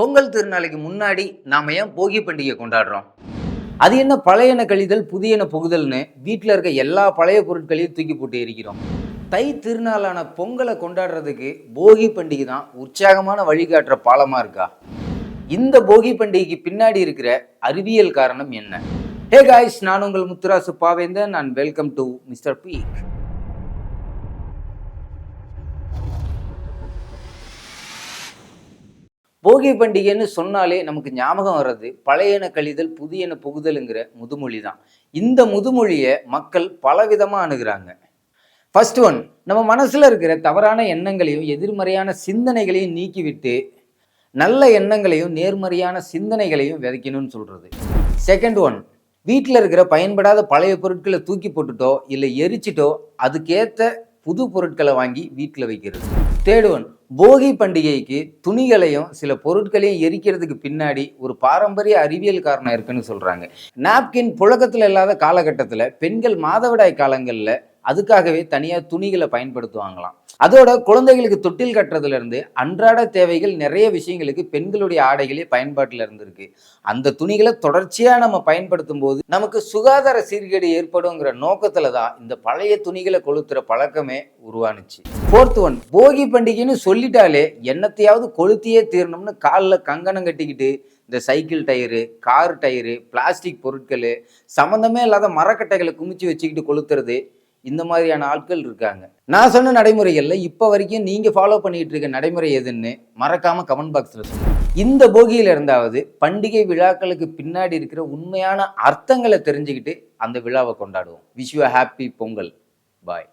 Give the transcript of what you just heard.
பொங்கல் திருநாளைக்கு முன்னாடி நாம ஏன் போகி பண்டிகை கொண்டாடுறோம்? அது என்ன பழையன கழிதல் புதியன புகுதல்னு வீட்டில் இருக்க எல்லா பழைய பொருட்களையும் தூக்கி போட்டு எரிக்கிறோம். தை திருநாளான பொங்கலை கொண்டாடுறதுக்கு போகி பண்டிகை தான் உற்சாகமான வழிகாட்டுற பாலமாக இருக்கா? இந்த போகி பண்டிகைக்கு பின்னாடி இருக்கிற அறிவியல் காரணம் என்ன? ஹே காய்ஸ் நான் உங்கள் Muthurasu Bavendhan and welcome to mister peek போகி பண்டிகைன்னு சொன்னாலே நமக்கு ஞாபகம் வர்றது பழையன கழிதல் புதியன புகுதலுங்கிற முதுமொழி தான் இந்த முதுமொழியை மக்கள் பலவிதமாக அணுகிறாங்க. ஃபர்ஸ்ட் ஒன் நம்ம மனசில் இருக்கிற தவறான எண்ணங்களையும் எதிர்மறையான சிந்தனைகளையும் நீக்கிவிட்டு நல்ல எண்ணங்களையும் நேர்மறையான சிந்தனைகளையும் விதைக்கணும்னு சொல்கிறது செகண்ட் ஒன் வீட்டில் இருக்கிற பயன்படாத பழைய பொருட்களை தூக்கி போட்டுட்டோ இல்லை எரிச்சிட்டோ அதுக்கேற்ற புது பொருட்களை வாங்கி வீட்டில் வைக்கிறது. தேர்ட் ஒன் போகி பண்டிகைக்கு துணிகளையும் சில பொருட்களையும் எரிக்கிறதுக்கு பின்னாடி ஒரு பாரம்பரிய அறிவியல் காரணம் இருக்குன்னு சொல்கிறாங்க நாப்கின் புழக்கத்தில் இல்லாத காலகட்டத்தில் பெண்கள் மாதவிடாய் காலங்களில் அதுக்காகவே தனியாக துணிகளை பயன்படுத்துவாங்களாம். அதோட குழந்தைகளுக்கு தொட்டில் கட்டுறதுலேருந்து அன்றாட தேவைகள் நிறைய விஷயங்களுக்கு பெண்களுடைய ஆடைகளே பயன்பாட்டில் இருந்திருக்கு. அந்த துணிகளை தொடர்ச்சியாக நம்ம பயன்படுத்தும் போது நமக்கு சுகாதார சீர்கேடு ஏற்படுங்கிற நோக்கத்தில் தான் இந்த பழைய துணிகளை கொளுத்துற பழக்கமே உருவானுச்சு. ஃபோர்த் ஒன் போகி பண்டிகைன்னு சொல்லிட்டாலே என்னத்தையாவது கொளுத்தியே தீரணும்னு காலில் கங்கணம் கட்டிக்கிட்டு இந்த cycle tyre car tyre plastic பொருட்கள் சம்மந்தமே இல்லாத மரக்கட்டைகளை குமிச்சு வச்சுக்கிட்டு கொளுத்துறது இந்த மாதிரியான ஆட்கள் இருக்காங்க. நான் சொன்ன நடைமுறைகளில் இப்போ வரைக்கும் நீங்கள் ஃபாலோ பண்ணிகிட்டு இருக்க நடைமுறை எதுன்னு மறக்காமல் கமெண்ட் பாக்ஸில் சொல்லுங்கள் இந்த போகியில் இருந்தாவது பண்டிகை விழாக்களுக்கு பின்னாடி இருக்கிற உண்மையான அர்த்தங்களை தெரிஞ்சுக்கிட்டு அந்த விழாவை கொண்டாடுவோம். Wish you happy Pongal. Bye